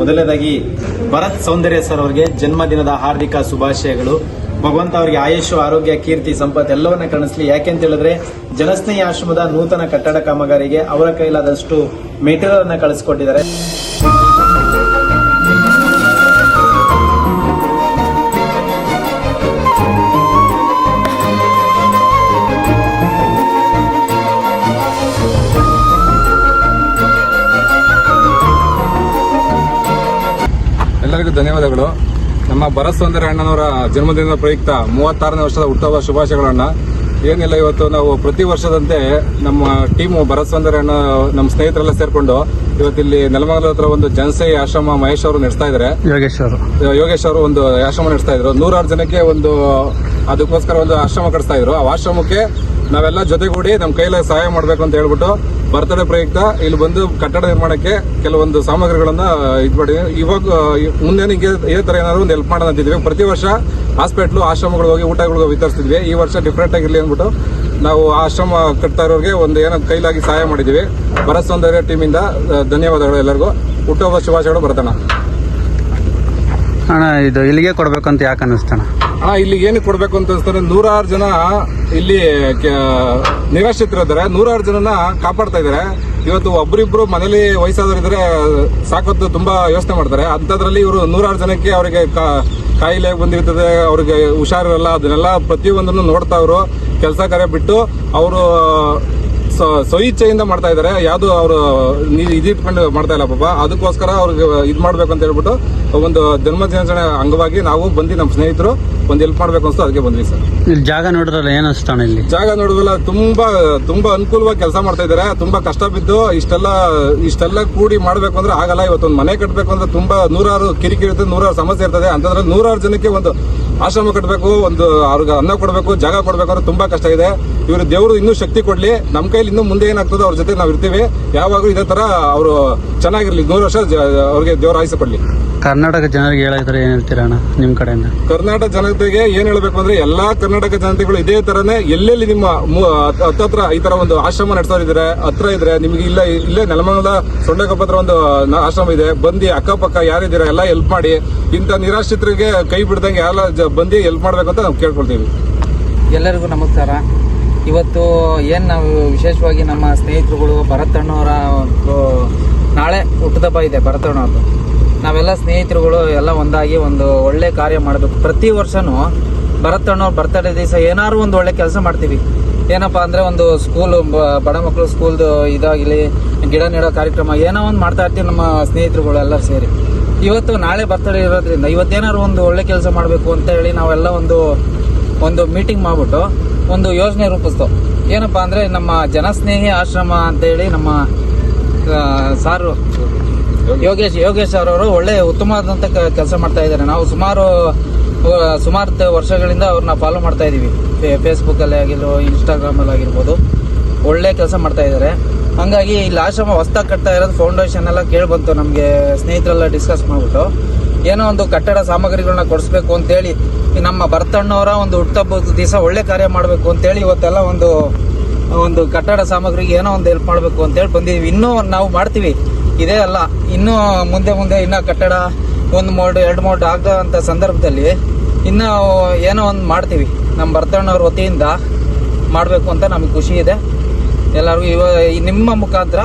ಮೊದಲನೇದಾಗಿ ಭರತ್ ಸೌಂದರ್ಯ ಸರ್ ಅವರಿಗೆ ಜನ್ಮದಿನದ ಹಾರ್ದಿಕ ಶುಭಾಶಯಗಳು. ಭಗವಂತ ಅವರಿಗೆ ಆಯುಷು, ಆರೋಗ್ಯ, ಕೀರ್ತಿ, ಸಂಪತ್ತು ಎಲ್ಲವನ್ನ ಕಾಣಿಸ್ಲಿ ಯಾಕೆಂತ ಹೇಳಿದ್ರೆ ಜನಸ್ನೇಹಿ ಆಶ್ರಮದ ನೂತನ ಕಟ್ಟಡ ಕಾಮಗಾರಿಗೆ ಅವರ ಕೈಲಾದಷ್ಟು ಮೆಟೀರಿಯಲ್ ಅನ್ನ ಕಳಿಸ್ಕೊಟ್ಟಿದ್ದಾರೆ. ಧನ್ಯವಾದಗಳು. ನಮ್ಮ ಭರತ್ ಸೌಂದರ್ಯ ಅಣ್ಣನವರ ಜನ್ಮದಿನದ ಪ್ರಯುಕ್ತ ಮೂವತ್ತಾರನೇ ವರ್ಷದ ಹುಟ್ಟುಹಬ್ಬ ಶುಭಾಶಯಗಳನ್ನ. ಏನಿಲ್ಲ ಇವತ್ತು ನಾವು ಪ್ರತಿ ವರ್ಷದಂತೆ ನಮ್ಮ ಟೀಮು ಭರತ್ ಸೌಂದರ್ಯ ಅಣ್ಣ ನಮ್ಮ ಸ್ನೇಹಿತರೆಲ್ಲ ಸೇರ್ಕೊಂಡು ಇವತ್ತಿಲ್ಲಿ ನೆಲಮಂಗಲ ಹತ್ರ ಒಂದು ಜನಸೇಯಿ ಆಶ್ರಮ ಮಹೇಶ್ ಅವರು ನಡೆಸ್ತಾ ಇದ್ದಾರೆ. ಯೋಗೇಶ್ ಅವರು. ಯೋಗೇಶ್ ಅವರು ಒಂದು ಆಶ್ರಮ ನಡೆಸ್ತಾ ಇದ್ರು. ನೂರಾರು ಜನಕ್ಕೆ ಒಂದು ಅದಕ್ಕೋಸ್ಕರ ಒಂದು ಆಶ್ರಮ ಕಟ್ಟಿಸ್ತಾ ಇದ್ರು. ಆ ಆಶ್ರಮಕ್ಕೆ ನಾವೆಲ್ಲ ಜೊತೆಗೂಡಿ ನಮ್ಮ ಕೈಲ ಸಹಾಯ ಮಾಡಬೇಕು ಅಂತ ಹೇಳ್ಬಿಟ್ಟು ಬರ್ತಡೇ ಪ್ರಯುಕ್ತ. ಇಲ್ಲಿ ಬಂದು ಕಟ್ಟಡ ನಿರ್ಮಾಣಕ್ಕೆ ಕೆಲವೊಂದು ಸಾಮಗ್ರಿಗಳನ್ನ ಇದು ಮಾಡಿ. ಇವಾಗ ಮುಂದೆ ನಿಮಗೆ ಇದೇ ಥರ ಏನಾದ್ರು ಒಂದು ಹೆಲ್ಪ್ ಮಾಡೋಣ ಅಂತಿದ್ವಿ ಪ್ರತಿ ವರ್ಷ ಹಾಸ್ಪಿಟ್ಲು ಆಶ್ರಮಗಳಿಗೆ ಹೋಗಿ ಊಟಗಳು ವಿತರಿಸ್ತಿದ್ವಿ. ಈ ವರ್ಷ ಡಿಫ್ರೆಂಟ್ ಆಗಿರಲಿ ಅಂದ್ಬಿಟ್ಟು ನಾವು ಆಶ್ರಮ ಕಟ್ತಾ ಇರೋರಿಗೆ ಒಂದು ಏನೋ ಕೈಲಾಗಿ ಸಹಾಯ ಮಾಡಿದ್ದೀವಿ. ಭರತ್ ಸೌಂದರ್ಯ ಟೀಮಿಂದ ಧನ್ಯವಾದಗಳು ಎಲ್ಲರಿಗೂ. ಹುಟ್ಟುಹಬ್ಬ ಶುಭಾಶಯಗಳು ಬರ್ತಣ ಅಣ್ಣ, ಇದು ಇಲ್ಲಿಗೆ ಕೊಡ್ಬೇಕಂತ ಯಾಕೆ ಅನ್ನಿಸ್ತಾನ ಹಾ ಇಲ್ಲಿ ಏನಕ್ಕೆ ಕೊಡ್ಬೇಕು ಅಂತ ಅನ್ಸ್ತಾರೆ, ನೂರಾರು ಜನ ಇಲ್ಲಿ ನಿರಾಶ್ರಿತರಿದ್ದಾರೆ ನೂರಾರು ಜನನ ಕಾಪಾಡ್ತಾ ಇದ್ದಾರೆ. ಇವತ್ತು ಒಬ್ಬರಿಬ್ರು ಮನೇಲಿ ವಯಸ್ಸಾದವರು ಸಾಕತ್ತು ತುಂಬಾ ಯೋಚನೆ ಮಾಡ್ತಾರೆ. ಅಂತದ್ರಲ್ಲಿ ಇವರು ನೂರಾರು ಜನಕ್ಕೆ ಅವರಿಗೆ ಕಾಯಿಲೆ ಬಂದಿರ್ತದೆ, ಅವ್ರಿಗೆ ಹುಷಾರಿರಲ್ಲ, ಅದನ್ನೆಲ್ಲ ಪ್ರತಿಯೊಂದನ್ನು ನೋಡ್ತಾ ಅವರು ಕೆಲಸ ಕಾರ್ಯ ಬಿಟ್ಟು ಅವರು ಸ್ವಇಚ್ಛೆಯಿಂದ ಮಾಡ್ತಾ ಇದ್ದಾರೆ. ಯಾವ್ದು ಅವರು ಇದಿಟ್ಕೊಂಡು ಮಾಡ್ತಾ ಇಲ್ಲ ಪಾಪ. ಅದಕ್ಕೋಸ್ಕರ ಅವ್ರಿಗೆ ಇದು ಮಾಡ್ಬೇಕು ಅಂತ ಹೇಳ್ಬಿಟ್ಟು ಒಂದು ಜನ್ಮ ದಿನಾಚರಣೆ ಅಂಗವಾಗಿ ನಾವು ಬಂದು ನಮ್ಮ ಸ್ನೇಹಿತರು ಒಂದು ಹೆಲ್ಪ್ ಮಾಡ್ಬೇಕು ಅನ್ಸ್ತು. ಅದಕ್ಕೆ ಬಂದ್ವಿ ಸರ್. ಇಲ್ಲಿ ಜಾಗ ನೋಡಿದ್ರಲ್ಲ ಏನು ಇಲ್ಲಿ? ಜಾಗ ನೋಡಿದ್ರಲ್ಲ ತುಂಬಾ ತುಂಬಾ ಅನುಕೂಲವಾಗಿ ಕೆಲಸ ಮಾಡ್ತಾ ಇದ್ದಾರೆ. ತುಂಬಾ ಕಷ್ಟ ಬಿದ್ದು ಇಷ್ಟೆಲ್ಲ ಇಷ್ಟೆಲ್ಲ ಕೂಡಿ ಮಾಡ್ಬೇಕು ಅಂದ್ರೆ ಆಗಲ್ಲ. ಇವತ್ತೊಂದು ಮನೆ ಕಟ್ಟಬೇಕು ಅಂದ್ರೆ ತುಂಬಾ ನೂರಾರು ಕಿರಿಕಿರಿ ಇರ್ತದೆ ನೂರಾರು ಸಮಸ್ಯೆ ಇರ್ತದೆ. ಅಂತಂದ್ರೆ ನೂರಾರು ಜನಕ್ಕೆ ಒಂದು ಆಶ್ರಮ ಕಟ್ಟಬೇಕು ಒಂದು ಅವ್ರಿಗೆ ಅನ್ನ ಕೊಡಬೇಕು ಜಾಗ ಕೊಡಬೇಕು ಅಂದ್ರೆ ತುಂಬಾ ಕಷ್ಟ ಇದೆ. ಇವರು ದೇವರು ಇನ್ನೂ ಶಕ್ತಿ ಕೊಡ್ಲಿ. ನಮ್ಮ ಕೈಲಿ ಇನ್ನೂ ಮುಂದೆ ಏನಾಗ್ತದೆ ಅವ್ರ ಜೊತೆ ನಾವು ಇರ್ತೇವೆ. ಯಾವಾಗಲೂ ಇದೇ ತರ ಅವರು ಚೆನ್ನಾಗಿರ್ಲಿ. ನೂರು ವರ್ಷ ಜ- ಅವ್ರಿಗೆ ದೇವ್ರ ಆಯ್ಸ ಕೊಡ್ಲಿ. ಕರ್ನಾಟಕ ಜನರಿಗೆ ಹೇಳಿದ್ರೆ ಏನ್ ಹೇಳ್ತೀರಾ ಅಣ್ಣ ನಿಮ್ಮ ಕಡೆಯಿಂದ? ಕರ್ನಾಟಕ ಜನತೆಗೆ ಏನ್ ಹೇಳ್ಬೇಕು ಅಂದ್ರೆ ಎಲ್ಲಾ ಕರ್ನಾಟಕ ಜನತೆಗಳು ಇದೇ ತರನೇ ಎಲ್ಲೆಲ್ಲಿ ನಿಮ್ಮ ಹತ್ತತ್ರ ಈ ತರ ಒಂದು ಆಶ್ರಮ ನಡೆಸೋರು ಇದ್ರೆ ಹತ್ರ ಇದ್ರೆ ನಿಮ್ಗೆ ಇಲ್ಲ ಇಲ್ಲೇ ನೆಲಮಂಗಲದ ಸೊಂಡಕಪ್ಪ ಹತ್ರ ಒಂದು ಆಶ್ರಮ ಇದೆ ಬಂದು ಅಕ್ಕಪಕ್ಕ ಯಾರಿದ್ದೀರಾ ಎಲ್ಲ ಹೆಲ್ಪ್ ಮಾಡಿ ಇಂಥ ನಿರಾಶ್ರಿತರಿಗೆ ಕೈ ಬಿಡ್ದಂಗೆ ಎಲ್ಲ ಬಂದಿ ಬಂದು ಹೆಲ್ಪ್ ಮಾಡ್ಬೇಕು ಅಂತ ನಾವು ಕೇಳ್ಕೊಳ್ತೀವಿ. ಎಲ್ಲರಿಗೂ ನಮಸ್ಕಾರ. ಇವತ್ತು ಏನು ನಾವು ವಿಶೇಷವಾಗಿ ನಮ್ಮ ಸ್ನೇಹಿತರುಗಳು ಭರತಣ್ಣವರ ಒಂದು ನಾಳೆ ಹುಟ್ಟದಬ್ಬ ಇದೆ ಭರತಣ್ಣವ್ರದ್ದು ನಾವೆಲ್ಲ ಸ್ನೇಹಿತರುಗಳು ಎಲ್ಲ ಒಂದಾಗಿ ಒಂದು ಒಳ್ಳೆ ಕಾರ್ಯ ಮಾಡಬೇಕು. ಪ್ರತಿ ವರ್ಷನೂ ಭರತಣ್ಣವ್ರ ಬರ್ತಡೇ ದಿವಸ ಏನಾದ್ರು ಒಂದು ಒಳ್ಳೆ ಕೆಲಸ ಮಾಡ್ತೀವಿ. ಏನಪ್ಪ ಅಂದ್ರೆ ಒಂದು ಸ್ಕೂಲ್ ಬಡ ಮಕ್ಕಳು ಸ್ಕೂಲ್ದು ಇದಾಗಲಿ, ಗಿಡ ನೆಡೋ ಕಾರ್ಯಕ್ರಮ, ಏನೋ ಒಂದು ಮಾಡ್ತಾ ಇರ್ತೀವಿ ನಮ್ಮ ಸ್ನೇಹಿತರುಗಳು ಎಲ್ಲರೂ ಸೇರಿ. ಇವತ್ತು ನಾಳೆ ಬರ್ತಡೇ ಇರೋದ್ರಿಂದ ಇವತ್ತೇನಾದ್ರು ಒಂದು ಒಳ್ಳೆ ಕೆಲಸ ಮಾಡಬೇಕು ಅಂತ ಹೇಳಿ ನಾವೆಲ್ಲ ಒಂದು ಒಂದು ಮೀಟಿಂಗ್ ಮಾಡ್ಬಿಟ್ಟು ಒಂದು ಯೋಜನೆ ರೂಪಿಸ್ತು. ಏನಪ್ಪಾ ಅಂದ್ರೆ ನಮ್ಮ ಜನಸ್ನೇಹಿ ಆಶ್ರಮ ಅಂತ ಹೇಳಿ ನಮ್ಮ ಸಾರು ಯೋಗೇಶ್ ಯೋಗೇಶ್ ಅವರವರು ಒಳ್ಳೆ ಉತ್ತಮವಾದಂಥ ಕೆಲಸ ಮಾಡ್ತಾ ಇದ್ದಾರೆ. ನಾವು ಸುಮಾರು ಸುಮಾರು ವರ್ಷಗಳಿಂದ ಅವ್ರನ್ನ ಫಾಲೋ ಮಾಡ್ತಾ ಇದ್ದೀವಿ ಫೇಸ್ಬುಕ್ ಅಲ್ಲಿ ಆಗಿರ್ಬೋದು ಇನ್ಸ್ಟಾಗ್ರಾಮ್ ಅಲ್ಲಿ ಆಗಿರ್ಬೋದು. ಒಳ್ಳೆ ಕೆಲಸ ಮಾಡ್ತಾ ಇದ್ದಾರೆ. ಹಂಗಾಗಿ ಇಲ್ಲಿ ಆಶ್ರಮ ಹೊಸ್ದಾಗಿ ಕಟ್ತಾ ಇರೋದು ಫೌಂಡೇಶನ್ ಎಲ್ಲ ಕೇಳಿ ಬಂತು ನಮಗೆ ಸ್ನೇಹಿತರೆಲ್ಲ ಡಿಸ್ಕಸ್ ಮಾಡ್ಬಿಟ್ಟು. ಏನೋ ಒಂದು ಕಟ್ಟಡ ಸಾಮಗ್ರಿಗಳನ್ನ ಕೊಡಿಸ್ಬೇಕು ಅಂತೇಳಿ ನಮ್ಮ ಭರತಣ್ಣವರ ಒಂದು ಹುಟ್ಟುಹಬ್ಬದ ದಿವಸ ಒಳ್ಳೆ ಕಾರ್ಯ ಮಾಡಬೇಕು ಅಂತೇಳಿ ಇವತ್ತೆಲ್ಲ ಒಂದು ಒಂದು ಕಟ್ಟಡ ಸಾಮಗ್ರಿಗೆ ಏನೋ ಒಂದು ಹೆಲ್ಪ್ ಮಾಡಬೇಕು ಅಂತೇಳಿ ಬಂದಿದ್ದೀವಿ ಇನ್ನೂ ನಾವು ಮಾಡ್ತೀವಿ. ಇದೇ ಅಲ್ಲ, ಇನ್ನೂ ಮುಂದೆ ಮುಂದೆ ಇನ್ನೂ ಕಟ್ಟಡ ಒಂದು ಮೋಡ್, ಎರಡು ಮೋಡ್ ಆಗದಂಥ ಸಂದರ್ಭದಲ್ಲಿ ಇನ್ನೂ ಏನೋ ಒಂದು ಮಾಡ್ತೀವಿ. ನಮ್ಮ ಭರತಣ್ಣವ್ರ ವತಿಯಿಂದ ಮಾಡಬೇಕು ಅಂತ ನಮಗೆ ಖುಷಿ ಇದೆ. ಎಲ್ಲರಿಗೂ ಇವ ನಿಮ್ಮ ಮುಖಾಂತರ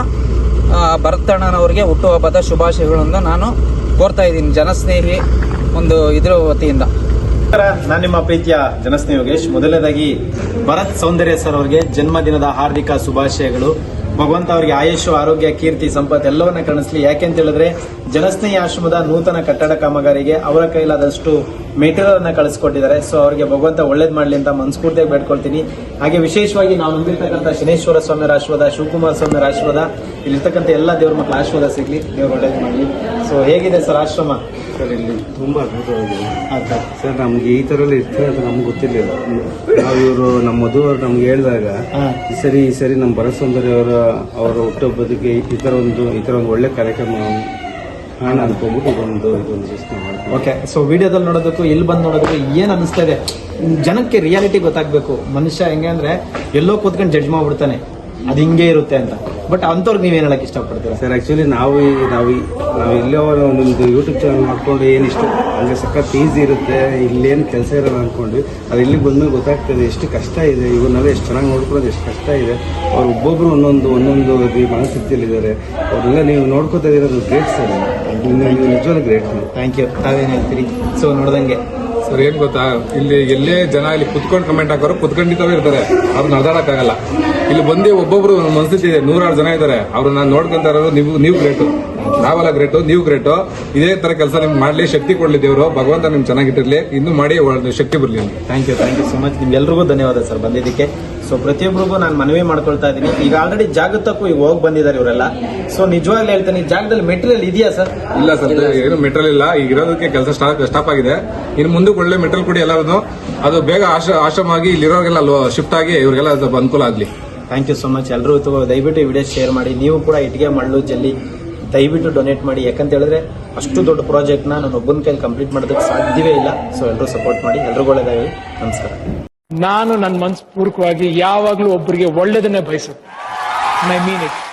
ಭರತಣ್ಣನವರಿಗೆ ಹುಟ್ಟುಹಬ್ಬದ ಶುಭಾಶಯಗಳನ್ನು ನಾನು ಕೋರ್ತಾ ಇದ್ದೀನಿ. ಜನಸ್ನೇಹಿ ಒಂದು ಇದ್ರ ವತಿಯಿಂದ. ನಾನು ನಿಮ್ಮ ಪ್ರೀತಿಯ ಜನಸ್ನೇಹಿ ಯೋಗೇಶ್. ಮೊದಲನೇದಾಗಿ ಭರತ್ ಸೌಂದರ್ಯ ಸರ್ ಅವರಿಗೆ ಜನ್ಮದಿನದ ಹಾರ್ದಿಕ ಶುಭಾಶಯಗಳು. ಭಗವಂತ ಅವರಿಗೆ ಆಯುಷು ಆರೋಗ್ಯ ಕೀರ್ತಿ ಸಂಪತ್ತು ಎಲ್ಲವನ್ನ ಕಾಣಿಸ್ಲಿ. ಯಾಕೆಂತ ಹೇಳಿದ್ರೆ ಜನಸ್ನೇಹಿ ಆಶ್ರಮದ ನೂತನ ಕಟ್ಟಡ ಕಾಮಗಾರಿಗೆ ಅವರ ಕೈಲಾದಷ್ಟು ಮೆಟೀರಿಯಲ್ ಅನ್ನ ಕಳಿಸ್ಕೊಟ್ಟಿದ್ದಾರೆ. ಸೊ ಅವರಿಗೆ ಭಗವಂತ ಒಳ್ಳೇದ್ ಮಾಡ್ಲಿ ಅಂತ ಮನಸ್ಫೂರ್ತಿಯಾಗಿ ಬೇಡ್ಕೊಳ್ತೀನಿ. ಹಾಗೆ ವಿಶೇಷವಾಗಿ ನಾವು ನಂಬಿರ್ತಕ್ಕಂಥ ಶನೇಶ್ವರ ಸ್ವಾಮಿ ಆಶೀರ್ವಾದ ಶಿವಕುಮಾರ ಸ್ವಾಮಿ ಆಶೀರ್ವಾದ ಇಲ್ಲಿರ್ತಕ್ಕಂಥ ಎಲ್ಲ ದೇವ್ರ ಮಕ್ಕಳ ಆಶೀರ್ವಾದ ಸಿಗ್ಲಿ. ದೇವ್ರ ಒಳ್ಳೇದ್ ಮಾಡ್ಲಿ. ಸೊ ಹೇಗಿದೆ ಸರ್ ಆಶ್ರಮ? ಸರ್ ಇಲ್ಲಿ ತುಂಬ ಅದ್ಭುತವಾಗಿದೆ. ಸರ್ ನಮ್ಗೆ ಈ ಥರ ಎಲ್ಲ ಇರ್ತದೆ ಅಂತ ನಮ್ಗೆ ಗೊತ್ತಿರಲಿಲ್ಲ. ನಾವು ಇವರು ನಮ್ಮ ಮಧುವರು ನಮ್ಗೆ ಹೇಳಿದಾಗ ಈ ಸರಿ ಈ ಸರಿ ನಮ್ಮ ಭರತ್ ಸುಂದರಿ ಅವರ ಅವರ ಹುಟ್ಟುಹಬ್ಬದಕ್ಕೆ ಈ ಥರ ಒಂದು ಈ ಥರ ಒಂದು ಒಳ್ಳೆ ಕಾರ್ಯಕ್ರಮ ಕಾರಣ ಅನ್ಕೊಂಡ್ಬಿಟ್ಟು ಇದೊಂದು ಇದೊಂದು ಓಕೆ ಸೊ ವಿಡಿಯೋದಲ್ಲಿ ನೋಡೋದಕ್ಕೂ ಇಲ್ಲಿ ಬಂದು ನೋಡೋದಕ್ಕೂ ಏನು ಅನಿಸ್ತಾ ಇದೆ? ಜನಕ್ಕೆ ರಿಯಾಲಿಟಿ ಗೊತ್ತಾಗ್ಬೇಕು. ಮನುಷ್ಯ ಹೆಂಗೆ ಅಂದ್ರೆ ಎಲ್ಲೋ ಕೂತ್ಕೊಂಡು ಜಡ್ಜ್ ಮಾಡ್ಬಿಡ್ತಾನೆ. ಅದು ಹಿಂಗೆ ಇರುತ್ತೆ ಅಂತ. ಬಟ್ ಅಂಥವ್ರಿಗೆ ನೀವೇನು ಹೇಳಕ್ ಇಷ್ಟಪಡ್ತೀರಾ? ಸರ್ ಆ್ಯಕ್ಚುಲಿ ನಾವು ಈ- ನಾವು ಈ- ನಾವು ಇಲ್ಲೇ ನಿಮ್ದು ಯೂಟ್ಯೂಬ್ ಚಾನಲ್ ಮಾಡ್ಕೊಂಡು ಏನಿಷ್ಟು ಹಂಗೆ ಸಖತ್ ಈಸಿ ಇರುತ್ತೆ ಇಲ್ಲೇನು ಕೆಲಸ ಇರಲ್ಲ ಅನ್ಕೊಂಡ್ವಿ. ಅದು ಇಲ್ಲಿ ಬಂದ್ಮೇಲೆ ಗೊತ್ತಾಗ್ತದೆ ಎಷ್ಟು ಕಷ್ಟ ಇದೆ. ಇವನ್ನೆಲ್ಲ ಎಷ್ಟು ಚೆನ್ನಾಗಿ ನೋಡ್ಕೊಳ್ಳೋದು ಎಷ್ಟು ಕಷ್ಟ ಇದೆ. ಅವ್ರು ಒಬ್ಬೊಬ್ಬರು ಒಂದೊಂದು ಒಂದೊಂದು ಈ ಮನಸ್ಥಿತಿಯಲ್ಲಿದ್ದಾರೆ. ಅವರೆಲ್ಲ ನೀವು ನೋಡ್ಕೋತಾ ಇರೋದು ಗ್ರೇಟ್ ಸರ್. ನೀವು ನಿಜವಾಗ್ಲೂ ಗ್ರೇಟ್ ನೀವು ಥ್ಯಾಂಕ್ ಯು ತಾವೇನು ಹೇಳ್ತೀರಿ? ಸೊ ನೋಡ್ದಂಗೆ. ಸರ್ ಏನ್ ಗೊತ್ತಾ? ಇಲ್ಲಿ ಎಲ್ಲೇ ಜನ ಇಲ್ಲಿ ಕುತ್ಕೊಂಡು ಕಮೆಂಟ್ ಹಾಕೋರು ಕುತ್ಕೊಂಡಿದ್ದಾವೆ ಇರ್ತಾರೆ. ಅವ್ರು ನಡ್ದಾಡಕ್ಕಾಗಲ್ಲ ಇಲ್ಲಿ ಬಂದು ಒಬ್ಬೊಬ್ರು ಮನಸ್ಥಿತಿ ಇದೆ ನೂರಾರು ಜನ ಇದ್ದಾರೆ. ನಾನು ನೋಡ್ಕೊಂತ ಇರೋರು ನೀವು ನೀವು ಗ್ರೇಟು ನಾವೆಲ್ಲ ಗ್ರೇಟು ನೀವು ಗ್ರೇಟು ಇದೇ ತರ ಕೆಲಸ ನಿಮ್ಗೆ ಮಾಡ್ಲಿ, ಶಕ್ತಿ ಕೊಡ್ಲಿ ದೇವರು. ಭಗವಂತ ನಿಮ್ಗೆ ಚೆನ್ನಾಗಿಟ್ಟಿರ್ಲಿ ಇನ್ನೂ ಮಾಡಿ ಶಕ್ತಿ ಬರಲಿ thank you thank you so much ನಿಮ್ಗೆಲ್ರಿಗೂ ಧನ್ಯವಾದ ಸರ್ ಬಂದಿದ್ದಕ್ಕೆ. ಸೊ ಪ್ರತಿಯೊಬ್ಬರಿಗೂ ನಾನು ಮನವಿ ಮಾಡ್ಕೊಳ್ತಾ ಇದ್ದೀನಿ ಈಗ ಆಲ್ರೆಡಿ ಜಾಗತಕ್ಕೂ ಈಗ ಹೋಗಿ ಬಂದಿದ್ದಾರೆ ಇವರೆಲ್ಲ. ಸೊ ನಿಜವಾಗ್ಲೂ ಹೇಳ್ತೀನಿ ಈ ಜಾಗದಲ್ಲಿ ಮೆಟೀರಿಯಲ್ ಇದೆಯಾ ಸರ್ ಇಲ್ಲ ಸರ್ ಏನು ಮೆಟೀರಿಯಲ್ ಇಲ್ಲ. ಈಗ ಇರೋದಕ್ಕೆ ಕೆಲಸ ಸ್ಟಾಪ್ ಆಗಿದೆ. ಇನ್ನು ಮುಂದೆ ಒಳ್ಳೆ ಮೆಟೀರಿಯಲ್ ಕೊಡಿ ಎಲ್ಲರೂ ಅದು ಬೇಗ ಆಶ ಆಶ್ರಮ ಆಗಿ ಇಲ್ಲಿರೋರಿಗೆಲ್ಲ ಶಿಫ್ಟ್ ಆಗಿ ಇವರಿಗೆಲ್ಲ ಅನುಕೂಲ ಆಗಲಿ. ಥ್ಯಾಂಕ್ ಯು ಸೊ ಮಚ್ ಎಲ್ಲರೂ ದಯವಿಟ್ಟು ಈ ವಿಡಿಯೋ ಶೇರ್ ಮಾಡಿ. ನೀವು ಕೂಡ ಇಟ್ಟಿಗೆ ಮಳ್ಳು ಜಲ್ಲಿ ದಯವಿಟ್ಟು ಡೊನೇಟ್ ಮಾಡಿ. ಯಾಕಂತ ಹೇಳಿದ್ರೆ ಅಷ್ಟು ದೊಡ್ಡ ಪ್ರಾಜೆಕ್ಟ್ನ ನಾನು ಒಬ್ಬನ ಕೈಲಿ ಕಂಪ್ಲೀಟ್ ಮಾಡೋದಕ್ಕೆ ಸಾಧ್ಯವೇ ಇಲ್ಲ. ಸೊ ಎಲ್ಲರೂ ಸಪೋರ್ಟ್ ಮಾಡಿ. ಎಲ್ರಿಗೂ ಒಳ್ಳೆಯದಾಗಲಿ ನಮಸ್ಕಾರ. ನಾನು ನನ್ನ ಮನಸ್ಪೂರ್ವಕವಾಗಿ ಯಾವಾಗಲೂ ಒಬ್ಬರಿಗೆ ಒಳ್ಳೇದನ್ನೇ ಬಯಸುತ್ತೆ ಮೈ ಮೀನ್ ಇಟ್